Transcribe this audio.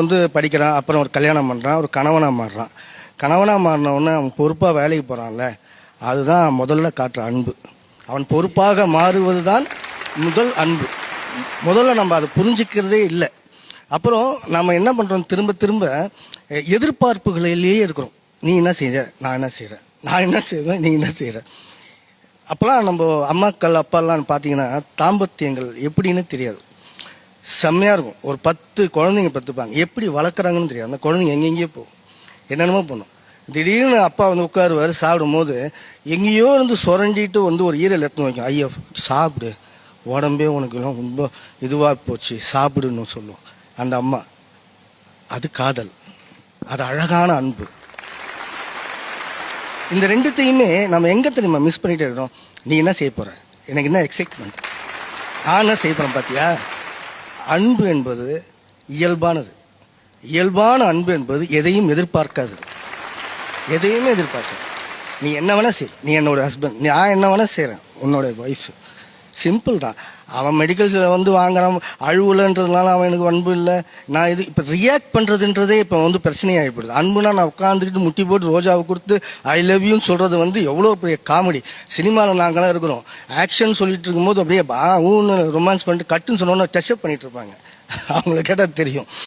வந்து படிக்கிறான் அப்புறம் ஒரு கல்யாணம் பண்ணுறான் ஒரு கணவனாக மாறுறான். கணவனாக மாறின அவன் பொறுப்பாக வேலைக்கு போகிறான்ல அதுதான் முதல்ல காட்டுற அன்பு. அவன் பொறுப்பாக மாறுவது தான் முதல் அன்பு. முதல்ல நம்ம அதை புரிஞ்சுக்கிறதே இல்லை. அப்புறம் நம்ம என்ன பண்ணுறோம் திரும்ப திரும்ப எதிர்பார்ப்புகளிலேயே இருக்கிறோம். நீ என்ன செய்கிற நான் என்ன செய்கிறேன் நான் என்ன செய்வேன்? நீ என்ன செய்கிற அப்போல்லாம் நம்ம அம்மாக்கள் அப்பாலாம் பார்த்தீங்கன்னா தாம்பத்தியங்கள் எப்படின்னு தெரியாது. செம்மையாக இருக்கும். ஒரு பத்து குழந்தைங்க பத்துப்பாங்க எப்படி வளர்க்குறாங்கன்னு தெரியாது. அந்த குழந்தைங்க எங்கெங்கேயோ போகும். என்னென்னமோ பண்ணும். திடீர்னு அப்பா வந்து உட்காருவார் சாப்பிடும் போது எங்கேயோ இருந்து சுரண்டிட்டு வந்து ஒரு ஈரல் எடுத்து வைக்கும். ஐயோ சாப்பிடு. உடம்பே உனக்கு எல்லாம் ரொம்ப இதுவாக போச்சு. சாப்பிடுன்னு சொல்லுவோம். அந்த அம்மா அது காதல். அது அழகான அன்பு. இந்த ரெண்டுத்தையுமே நம்ம எங்கே தெரியுமா மிஸ் பண்ணிகிட்டே இருக்கிறோம் நீ என்ன செய்ய போகிற எனக்கு என்ன எக்ஸைட்மெண்ட் நான் என்ன செய்ய போகிறேன் பார்த்தியா அன்பு என்பது இயல்பானது. இயல்பான அன்பு என்பது எதையும் எதிர்பார்க்காது. எதையுமே எதிர்பார்க்காது. நீ என்ன வேணா செய். நீ என்னோட ஹஸ்பண்ட் நான் என்ன வேணா செய்கிறேன் உன்னோட ஒய்ஃப் சிம்பிள் தான். அவன் மெடிக்கல்ஸில் வந்து வாங்குறான் அழுவலன்றதுனால அவன் எனக்கு அன்பு இல்லை. நான் இது இப்போ ரியாக்ட் பண்ணுறதுன்றதே இப்போ வந்து பிரச்சனையாகிப்படுது அன்புனா நான் உட்காந்துக்கிட்டு முட்டி போட்டு ரோஜாவை கொடுத்து ஐ லவ் யூன்னு சொல்கிறது வந்து எவ்வளோ பெரிய காமெடி சினிமாவில் நாங்களாம் இருக்கிறோம். ஆக்ஷன் சொல்லிட்டு இருக்கும்போது அப்படியே பா ஊன்னு ரொமான்ஸ் பண்ணிட்டு கட்டுன்னு சொன்னோன்னா டச்சப் பண்ணிட்டு இருப்பாங்க. அவங்கள கேட்டால் தெரியும்.